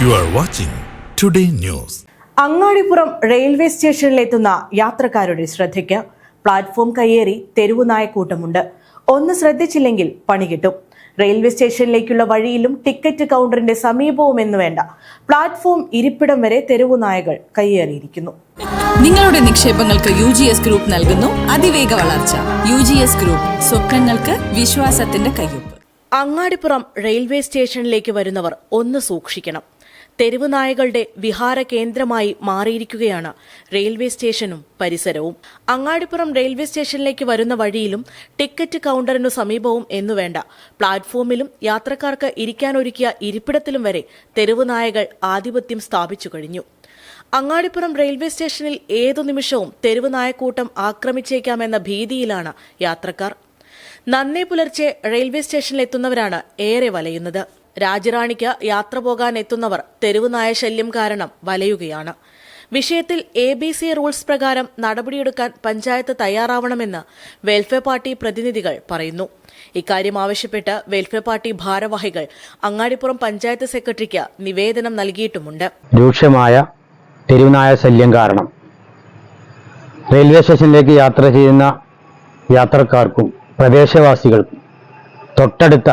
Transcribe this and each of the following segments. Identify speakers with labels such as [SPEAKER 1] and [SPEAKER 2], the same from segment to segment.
[SPEAKER 1] You are watching Today News.
[SPEAKER 2] Angadippuram railway സ്റ്റേഷനിലെത്തുന്ന യാത്രക്കാരുടെ ശ്രദ്ധയ്ക്ക് platform കയ്യേറി തെരുവു നായക്കൂട്ടമുണ്ട്. ഒന്ന് ശ്രദ്ധിച്ചില്ലെങ്കിൽ പണി കിട്ടും. റെയിൽവേ സ്റ്റേഷനിലേക്കുള്ള വഴിയിലും ടിക്കറ്റ് കൗണ്ടറിന്റെ സമീപവും എന്ന് വേണ്ട. പ്ലാറ്റ്ഫോം ഇരിപ്പിടം വരെ തെരുവു നായകൾ കയ്യേറിയിരിക്കുന്നു.
[SPEAKER 3] നിങ്ങളുടെ നിക്ഷേപങ്ങൾക്ക് യു ജി എസ് ഗ്രൂപ്പ് നൽകുന്നു അതിവേഗ വളർച്ച. യു ജി എസ് ഗ്രൂപ്പ് സ്വപ്നങ്ങൾക്ക് വിശ്വാസത്തിന്റെ കയ്യൊപ്പ്.
[SPEAKER 2] അങ്ങാടിപ്പുറം റെയിൽവേ സ്റ്റേഷനിലേക്ക് വരുന്നവർ ഒന്ന് സൂക്ഷിക്കണം. തെരുവ് നായകളുടെ വിഹാര കേന്ദ്രമായി മാറിയിരിക്കുകയാണ്. റെയിൽവേ സ്റ്റേഷനും പരിസരവും. അങ്ങാടിപ്പുറം റെയിൽവേ സ്റ്റേഷനിലേക്ക് വരുന്ന വഴിയിലും ടിക്കറ്റ് കൗണ്ടറിനു സമീപവും എന്നുവേണ്ട പ്ലാറ്റ്ഫോമിലും യാത്രക്കാർക്ക് ഇരിക്കാനൊരുക്കിയ ഇരിപ്പിടത്തിലും വരെ തെരുവ് നായകൾ ആധിപത്യം സ്ഥാപിച്ചു കഴിഞ്ഞു. അങ്ങാടിപ്പുറം റെയിൽവേ സ്റ്റേഷനിൽ ഏതു നിമിഷവും തെരുവ് നായക്കൂട്ടം ആക്രമിച്ചേക്കാമെന്ന ഭീതിയിലാണ് യാത്രക്കാർ. നന്നേ പുലർച്ചെ റെയിൽവേ സ്റ്റേഷനിലെത്തുന്നവരാണ് ഏറെ വലയുന്നത്. രാജറാണിക്ക് യാത്ര പോകാൻ എത്തുന്നവർ തെരുവുനായ ശല്യം കാരണം വലയുകയാണ്. വിഷയത്തിൽ എ ബി സി റൂൾസ് പ്രകാരം നടപടിയെടുക്കാൻ പഞ്ചായത്ത് തയ്യാറാവണമെന്ന് വെൽഫെയർ പാർട്ടി പ്രതിനിധികൾ പറയുന്നു. ഇക്കാര്യം ആവശ്യപ്പെട്ട് വെൽഫെയർ പാർട്ടി ഭാരവാഹികൾ അങ്ങാടിപ്പുറം പഞ്ചായത്ത് സെക്രട്ടറിക്ക് നിവേദനം നൽകിയിട്ടുമുണ്ട്.
[SPEAKER 4] രൂക്ഷമായ തെരുവുനായ ശല്യം കാരണം റെയിൽവേ സ്റ്റേഷനിലേക്ക് യാത്ര ചെയ്യുന്ന യാത്രക്കാർക്കും പ്രദേശവാസികൾക്കും തൊട്ടടുത്ത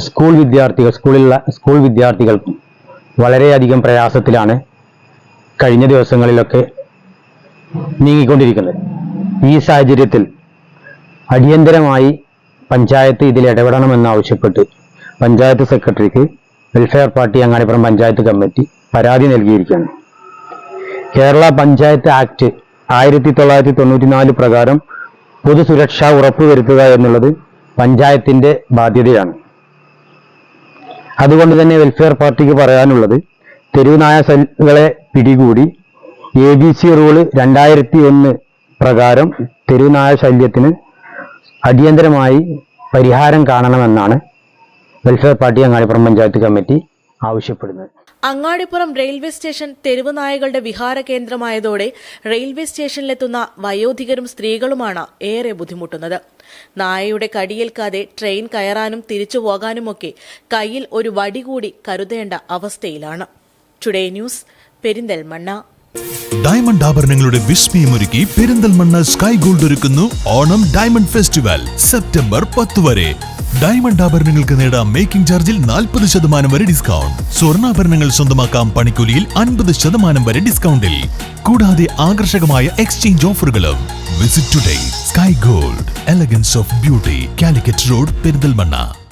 [SPEAKER 4] സ്കൂൾ വിദ്യാർത്ഥികൾ സ്കൂളിലുള്ള സ്കൂൾ വിദ്യാർത്ഥികൾക്കും വളരെയധികം പ്രയാസത്തിലാണ് കഴിഞ്ഞ ദിവസങ്ങളിലൊക്കെ നീങ്ങിക്കൊണ്ടിരിക്കുന്നത്. ഈ സാഹചര്യത്തിൽ അടിയന്തരമായി പഞ്ചായത്ത് ഇതിൽ ഇടപെടണമെന്നാവശ്യപ്പെട്ട് പഞ്ചായത്ത് സെക്രട്ടറിക്ക് welfare party Angadippuram panchayat committee പരാതി നൽകിയിരിക്കുകയാണ്. കേരള പഞ്ചായത്ത് ആക്ട് ആയിരത്തി തൊള്ളായിരത്തി തൊണ്ണൂറ്റിനാല് പ്രകാരം പൊതുസുരക്ഷ ഉറപ്പുവരുത്തുക എന്നുള്ളത് പഞ്ചായത്തിന്റെ ബാധ്യതയാണ്. അതുകൊണ്ട് തന്നെ വെൽഫെയർ പാർട്ടിക്ക് പറയാനുള്ളത് തെരുവുനായ സെല്ലുകളെ പിടികൂടി എ ബി സി റൂൾ രണ്ടായിരത്തി ഒന്ന് പ്രകാരം തെരുവുനായ ശല്യത്തിന് അടിയന്തരമായി പരിഹാരം കാണണമെന്നാണ് welfare party Angadippuram panchayat committee ആവശ്യപ്പെടുന്നത്.
[SPEAKER 2] അങ്ങാടിപ്പുറം റെയിൽവേ സ്റ്റേഷൻ തെരുവ് നായകളുടെ വിഹാര കേന്ദ്രമായതോടെ റെയിൽവേ സ്റ്റേഷനിലെത്തുന്ന വയോധികരും സ്ത്രീകളുമാണ് ഏറെ ബുദ്ധിമുട്ടുന്നത്. നായയുടെ കടിയേൽക്കാതെ ട്രെയിൻ കയറാനും തിരിച്ചു പോകാനുമൊക്കെ കയ്യിൽ ഒരു വടി കൂടി കരുതേണ്ട അവസ്ഥയിലാണ്. Today news Perinthalmanna.
[SPEAKER 1] ഡയമണ്ട് ആഭരണങ്ങളുടെ വിസ്മയമൊരുക്കി പെരിന്തൽമണ്ണ സ്കൈ ഗോൾഡ് ഒരുക്കുന്നു ഓണം ഡയമണ്ട് ഫെസ്റ്റിവൽ സെപ്റ്റംബർ പത്ത് വരെ. ഡയമണ്ട് ആഭരണങ്ങൾക്ക് നേടാം മേക്കിംഗ് ചാർജിൽ നാൽപ്പത് ശതമാനം വരെ ഡിസ്കൗണ്ട്. സ്വർണാഭരണങ്ങൾ സ്വന്തമാക്കാം പണിക്കൂലിയിൽ അൻപത് ശതമാനം വരെ ഡിസ്കൗണ്ടിൽ. കൂടാതെ ആകർഷകമായ എക്സ്ചേഞ്ച് ഓഫറുകളും. Visit today sky gold elegance of beauty Calicut road Perinthalmanna.